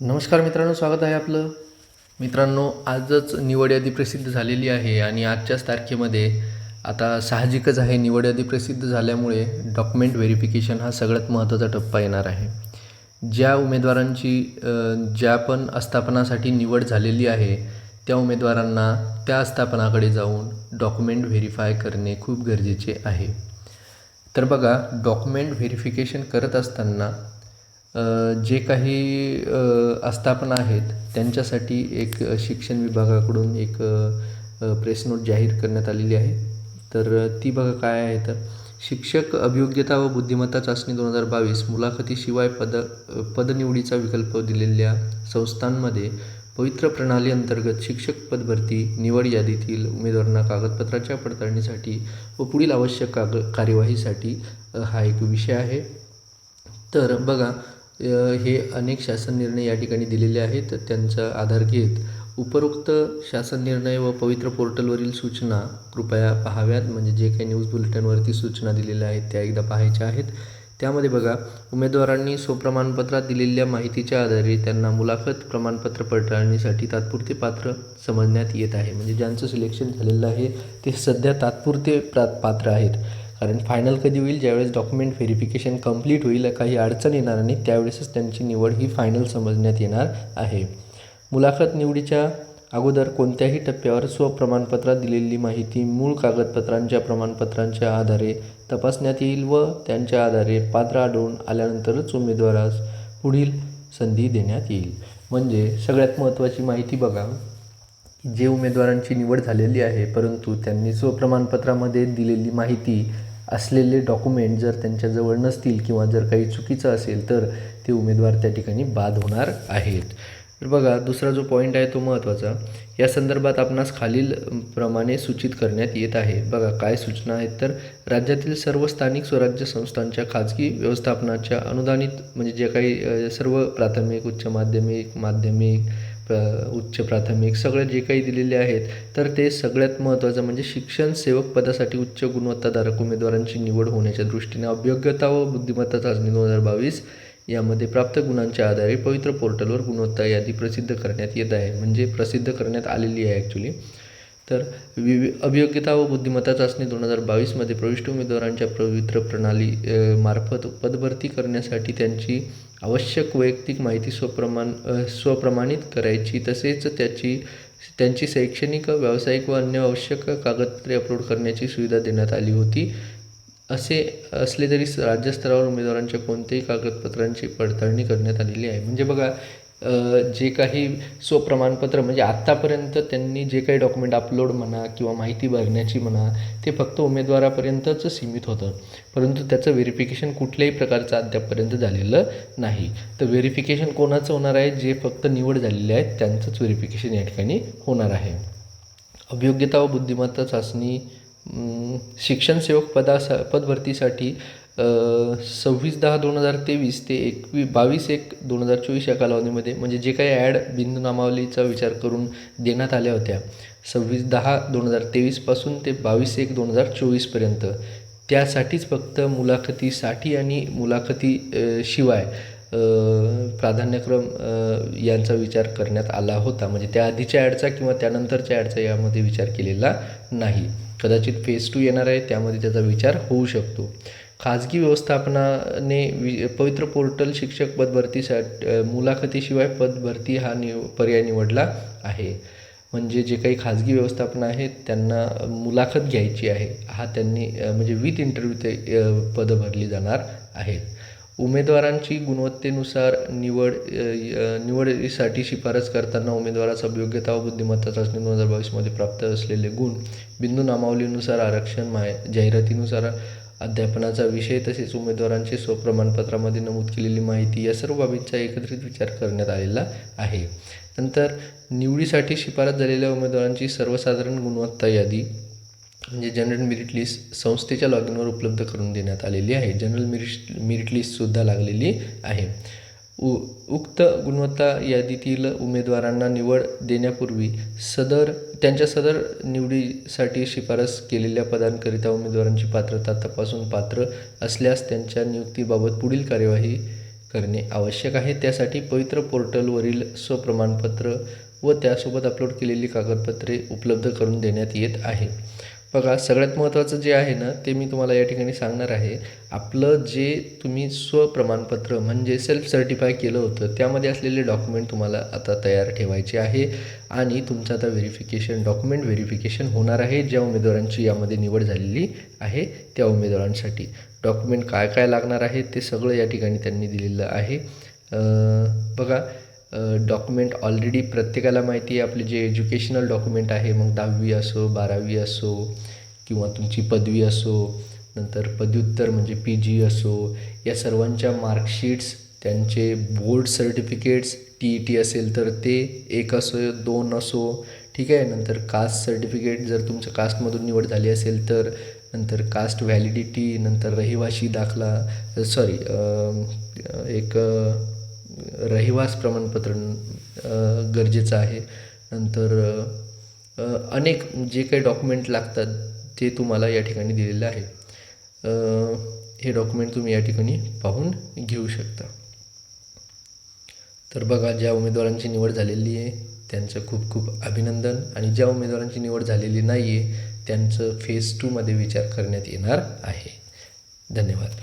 नमस्कार मित्रांनो स्वागत आहे आपलं. मित्रांनो आजच निवड यादी प्रसिद्ध झालेली आहे आणि आजच्याच तारखेमध्ये आता साहजिकच आहे निवड यादी प्रसिद्ध झाल्यामुळे डॉक्युमेंट व्हेरिफिकेशन हा सगळ्यात महत्त्वाचा टप्पा येणार आहे. ज्या उमेदवारांची ज्या पण आस्थापनासाठी निवड झालेली आहे त्या उमेदवारांना त्या आस्थापनाकडे जाऊन डॉक्युमेंट व्हेरीफाय करणे खूप गरजेचे आहे. तर बघा डॉक्युमेंट व्हेरिफिकेशन करत असताना जे काही आस्थापना आहेत त्यांच्यासाठी एक शिक्षण विभागाकडून एक प्रेस नोट जाहीर करण्यात आलेली आहे. तर ती बघा काय आहे तर शिक्षक अभियोग्यता व बुद्धिमत्ता चाचणी दोन हजार बावीस मुलाखतीशिवाय पद पदनिवडीचा विकल्प दिलेल्या संस्थांमध्ये पवित्र प्रणाली अंतर्गत शिक्षक पदभरती निवड यादीतील उमेदवारांना कागदपत्राच्या पडताळणीसाठी व पुढील आवश्यक काग कार्यवाहीसाठी हा एक विषय आहे. तर बघा हे अनेक शासन निर्णय या ठिकाणी दिलेले आहेत. त्यांचा आधार घेत उपरोक्त शासन निर्णय व पवित्र पोर्टलवरील सूचना कृपया पाहाव्यात. म्हणजे जे काही न्यूज बुलेटिनवरती सूचना दिलेल्या आहेत त्या एकदा पाहायच्या आहेत. त्यामध्ये बघा उमेदवारांनी स्वप्रमाणपत्रात दिलेल्या माहितीच्या आधारे त्यांना मुलाखत प्रमाणपत्र पडताळणीसाठी तात्पुरते पात्र समजण्यात येत आहे. म्हणजे ज्यांचं सिलेक्शन झालेलं आहे ते सध्या तात्पुरते प्रा पात्र आहेत. कारण फायनल कधी होईल? ज्यावेळेस डॉक्युमेंट व्हेरिफिकेशन कंप्लीट होईल काही अडचण येणार नाही त्यावेळेसच त्यांची निवड ही फायनल समजण्यात येणार आहे. मुलाखत निवडीच्या अगोदर कोणत्याही टप्प्यावर स्वप्रमाणपत्रात दिलेली माहिती मूळ कागदपत्रांच्या प्रमाणपत्रांच्या आधारे तपासण्यात येईल व त्यांच्या आधारे पात्र आढळून आल्यानंतरच उमेदवारास पुढील संधी देण्यात येईल. म्हणजे सगळ्यात महत्त्वाची माहिती बघा. जे उमेदवारांची निवड झालेली आहे परंतु त्यांनी स्वप्रमाणपत्रामध्ये दिलेली माहिती असलेले डॉक्युमेंट जर त्यांच्याजवळ नसतील किंवा जर काही चुकीचं असेल तर ते उमेदवार त्या ठिकाणी बाद होणार आहेत. तर बघा दुसरा जो पॉईंट आहे तो महत्त्वाचा. या संदर्भात आपणास खालील प्रमाणे सूचित करण्यात येत आहे. बघा काय सूचना आहेत तर राज्यातील सर्व स्थानिक स्वराज्य संस्थांच्या खाजगी व्यवस्थापनाच्या अनुदानित म्हणजे जे काही सर्व प्राथमिक उच्च माध्यमिक माध्यमिक प्र- उच्च प्राथमिक सगळे जे काही दिलेले आहेत तर ते सगळ्यात महत्त्वाचं म्हणजे शिक्षण सेवक पदासाठी उच्च गुणवत्ताधारक उमेदवारांची निवड होण्याच्या दृष्टीने अभियोग्यता व बुद्धिमत्ता चाचणी दोन हजार बावीस यामध्ये प्राप्त गुणांच्या आधारे पवित्र पोर्टलवर गुणवत्ता यादी प्रसिद्ध करण्यात येत आहे. म्हणजे प्रसिद्ध करण्यात आलेली आहे ॲक्च्युली तर विवि अभियोग्यता व बुद्धिमत्ता चाचणी दोन हजार बावीसमध्ये प्रविष्ट उमेदवारांच्या पवित्र प्रणाली मार्फत पदभरती करण्यासाठी त्यांची आवश्यक वैयक्तिक माहिती स्वप्रमाण स्वप्रमाणित करायची तसेच त्याची त्यांची शैक्षणिक व्यावसायिक व अन्य आवश्यक कागदपत्रे अपलोड करण्याची सुविधा देण्यात आली होती. असे असले तरी स- राज्यस्तरावर उमेदवारांच्या कोणत्याही कागदपत्रांची पडताळणी करण्यात आलेली आहे. म्हणजे बघा जे काही स्वप्रमाणपत्र म्हणजे आत्तापर्यंत त्यांनी जे काही डॉक्युमेंट अपलोड म्हणा किंवा माहिती भरण्याची म्हणा ते फक्त उमेदवारापर्यंतच सीमित होतं. परंतु त्याचं व्हेरिफिकेशन कुठल्याही प्रकारचं अद्यापपर्यंत झालेलं नाही. तर व्हेरिफिकेशन कोणाचं होणार आहे? जे फक्त निवड झालेले आहेत त्यांचंच व्हेरिफिकेशन या ठिकाणी होणार आहे. अभियोग्यता व बुद्धिमत्ता चाचणी शिक्षणसेवक शिक्षण सेवक पदा पदभरतीसाठी सव्वीस दहा दोन हजार तेवीस ते एकवी बावीस एक दोन हजार चोवीस या कालावधीमध्ये म्हणजे जे काही ॲड बिंदू नामावलीचा विचार करून देण्यात आल्या होत्या सव्वीस दहा दोन हजार तेवीसपासून ते बावीस एक दोन हजार चोवीसपर्यंत त्यासाठीच फक्त मुलाखतीसाठी आणि मुलाखती शिवाय प्राधान्यक्रम यांचा विचार करण्यात आला होता. म्हणजे त्या आधीच्या ॲडचा किंवा त्यानंतरच्या ॲडचा यामध्ये विचार केलेला नाही. कदाचित फेज टू येणार आहे त्यामध्ये त्याचा विचार होऊ शकतो. खाजगी व्यवस्थापनाने वि पवित्र पोर्टल शिक्षक पदभरतीसाठी मुलाखतीशिवाय पदभरती हा निव पर्याय निवडला आहे. म्हणजे जे काही खाजगी व्यवस्थापन आहेत त्यांना मुलाखत घ्यायची आहे. हा त्यांनी म्हणजे विथ इंटरव्ह्यू ते पदं भरली जाणार आहेत. उमेदवारांची गुणवत्तेनुसार निवड निवडीसाठी शिफारस करताना उमेदवाराचा अभियोग्यता व बुद्धिमत्ता चाचणी दोन हजार बावीसमध्ये प्राप्त असलेले गुण बिंदू नामावलीनुसार आरक्षण माय जाहिरातीनुसार अध्यापनाचा विषय तसेच उमेदवारांचे स्वप्रमाणपत्रामध्ये नमूद केलेली माहिती या सर्व बाबींचा एकत्रित विचार करण्यात आलेला आहे. नंतर निवडीसाठी शिफारस झालेल्या उमेदवारांची सर्वसाधारण गुणवत्ता यादी म्हणजे जनरल मेरिट लिस्ट संस्थेच्या लॉग इनवर उपलब्ध करून देण्यात आलेली आहे. जनरल मेरिट मेरिट लिस्टसुद्धा लागलेली आहे. उ उक्त गुणवत्ता यादीतील उमेदवारांना निवड देण्यापूर्वी सदर त्यांच्या सदर निवडीसाठी शिफारस केलेल्या पदांकरिता उमेदवारांची पात्रता तपासून पात्र असल्यास त्यांच्या नियुक्तीबाबत पुढील कार्यवाही करणे आवश्यक आहे. त्यासाठी पवित्र पोर्टलवरील स्वप्रमाणपत्र व त्यासोबत अपलोड केलेली कागदपत्रे उपलब्ध करून देण्यात येत आहे. बघा सगळ्यात महत्त्वाचं जे आहे ना ते मी तुम्हाला या ठिकाणी सांगणार आहे. आपलं जे तुम्ही स्वप्रमाणपत्र म्हणजे सेल्फ सर्टिफाय केलं होतं त्यामध्ये असलेले डॉक्युमेंट तुम्हाला आता तयार ठेवायचे आहे आणि तुमचं आता व्हेरिफिकेशन डॉक्युमेंट व्हेरिफिकेशन होणार आहे ज्या उमेदवारांची यामध्ये निवड झालेली आहे त्या उमेदवारांसाठी. डॉक्युमेंट काय काय लागणार आहे ते सगळं या ठिकाणी त्यांनी दिलेलं आहे. बघा डॉक्युमेंट ऑलरेडी प्रत्येकाला माहिती आहे. आपले जे एज्युकेशनल डॉक्युमेंट आहे मग दहावी असो बारावी असो किंवा तुमची पदवी असो नंतर पदव्युत्तर म्हणजे पी जी असो या सर्वांच्या मार्कशीट्स त्यांचे board certificates T E T असेल तर ते एक असो दोन असो ठीक आहे? नंतर कास्ट सर्टिफिकेट जर तुमचं कास्टमधून निवड झाली असेल तर नंतर कास्ट व्हॅलिडिटी नंतर रहिवाशी दाखला सॉरी एक रहिवास प्रमाणपत्र गरजेचं आहे. नंतर अनेक जे काही डॉक्युमेंट लागतात ते तुम्हाला या ठिकाणी दिलेलं आहे. हे डॉक्युमेंट तुम्ही या ठिकाणी पाहून घेऊ शकता. तर बघा ज्या उमेदवारांची निवड झालेली आहे त्यांचं खूप खूप अभिनंदन. आणि ज्या उमेदवारांची निवड झालेली नाही आहे त्यांचं फेज टूमध्ये विचार करण्यात येणार आहे. धन्यवाद.